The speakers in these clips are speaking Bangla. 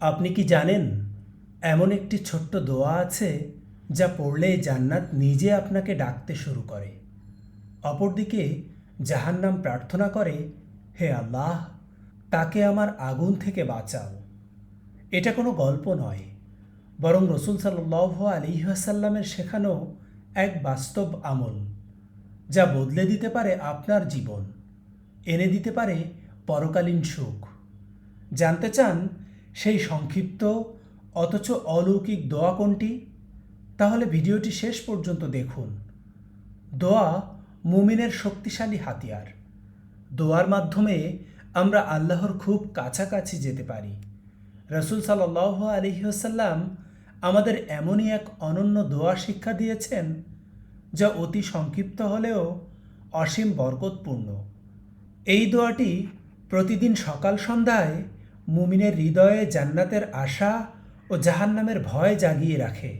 আপনি কি জানেন, এমন একটি ছোট্ট দোয়া আছে যা পড়লে জান্নাত নিজে আপনাকে ডাকতে শুরু করে। অপরদিকে জাহান্নাম প্রার্থনা করে, হে আল্লাহ, তাকে আমার আগুন থেকে বাঁচাও। এটা কোনো গল্প নয়, বরং রসুল সাল্লাহ আলিহাসাল্লামের শেখানো এক বাস্তব আমল, যা বদলে দিতে পারে আপনার জীবন, এনে দিতে পারে পরকালীন সুখ। জানতে চান সেই সংক্ষিপ্ত অথচ অলৌকিক দোয়া কোনটি? তাহলে ভিডিওটি শেষ পর্যন্ত দেখুন। দোয়া মুমিনের শক্তিশালী হাতিয়ার। দোয়ার মাধ্যমে আমরা আল্লাহর খুব কাছাকাছি যেতে পারি। রসুল সাল্লাহ আলহিহসাল্লাম আমাদের এমনই এক অনন্য দোয়া শিক্ষা দিয়েছেন, যা অতি সংক্ষিপ্ত হলেও অসীম বরকতপূর্ণ। এই দোয়াটি প্রতিদিন সকাল সন্ধ্যায় মুমিনের হৃদয়ে জান্নাতের আশা ও জাহান্নামের ভয় জাগিয়ে রাখে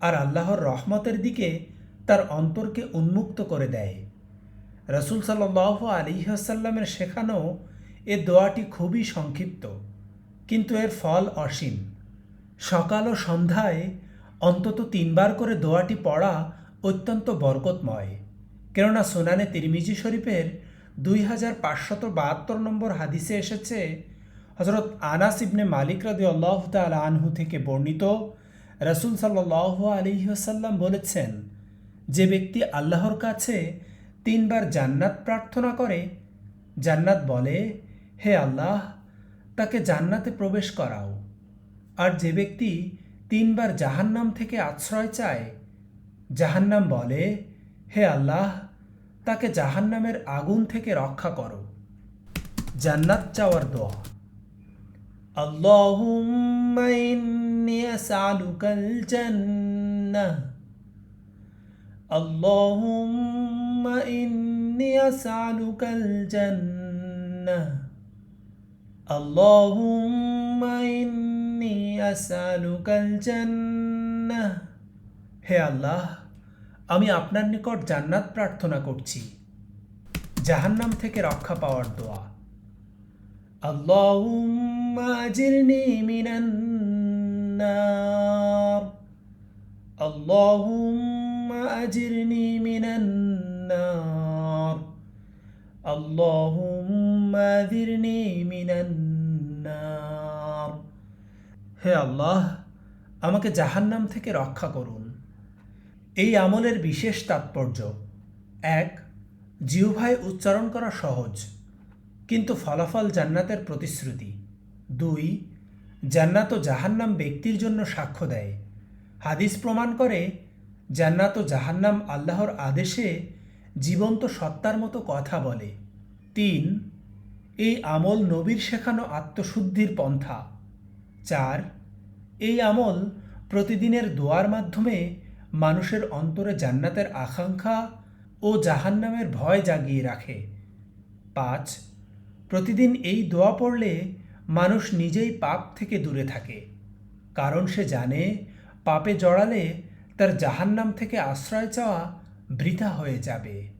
আর আল্লাহর রহমতের দিকে তার অন্তরকে উন্মুক্ত করে দেয়। রসুল সাল্লাহ আলিহাসাল্লামের শেখানো এ দোয়াটি খুবই সংক্ষিপ্ত, কিন্তু এর ফল অসীম। সকাল ও সন্ধ্যায় অন্তত তিনবার করে দোয়াটি পড়া অত্যন্ত বরকতময়, কেননা সোনানে তিরমিজি শরীফের দুই হাজার পাঁচশত বাহাত্তর নম্বর হাদিসে এসেছে হজরত আনাস ইবনে মালিক রাদি আল্লাহ তাল আনহু থেকে বর্ণিত, রসুল সাল্লাহ আলিহাসাল্লাম বলেছেন, যে ব্যক্তি আল্লাহর কাছে তিনবার জান্নাত প্রার্থনা করে, জান্নাত বলে, হে আল্লাহ, তাকে জান্নাতে প্রবেশ করাও। আর যে ব্যক্তি তিনবার জাহান্নাম থেকে আশ্রয় চায়, জাহান্নাম বলে, হে আল্লাহ, তাকে জাহান্নামের আগুন থেকে রক্ষা করো। জান্নাত চাওয়ার দোয়া اللهم إني أسألك الجنة اللهم إني أسألك الجنة اللهم إني أسألك الجنة হে আল্লাহ আমি আপনার নিকট জান্নাত প্রার্থনা করছি জাহান্নাম থেকে রক্ষা পাওয়ার দোয়া اللهم أجرني من النار اللهم أجرني من النار اللهم أجرني من النار হে আল্লাহ আমাকে জাহান্নাম থেকে রক্ষা করুন এই আমলের বিশেষ তাৎপর্য এক জিহ্বায় উচ্চারণ করা সহজ কিন্তু ফলাফল জান্নাতের প্রতিশ্রুতি দুই, জান্নাত ও জাহান্নাম ব্যক্তির জন্য সাক্ষ্য দেয়। হাদিস প্রমাণ করে জান্নাত ও জাহান্নাম আল্লাহর আদেশে জীবন্ত সত্তার মতো কথা বলে। তিন, এই আমল নবীর শেখানো আত্মশুদ্ধির পন্থা। চার, এই আমল প্রতিদিনের দোয়ার মাধ্যমে মানুষের অন্তরে জান্নাতের আকাঙ্ক্ষা ও জাহান্নামের ভয় জাগিয়ে রাখে। পাঁচ, প্রতিদিন এই দোয়া পড়লে মানুষ নিজেই পাপ থেকে দূরে থাকে। কারণ সে জানে, পাপে জড়ালে তার জাহান্নাম থেকে আশ্রয় চাওয়া বৃথা হয়ে যাবে।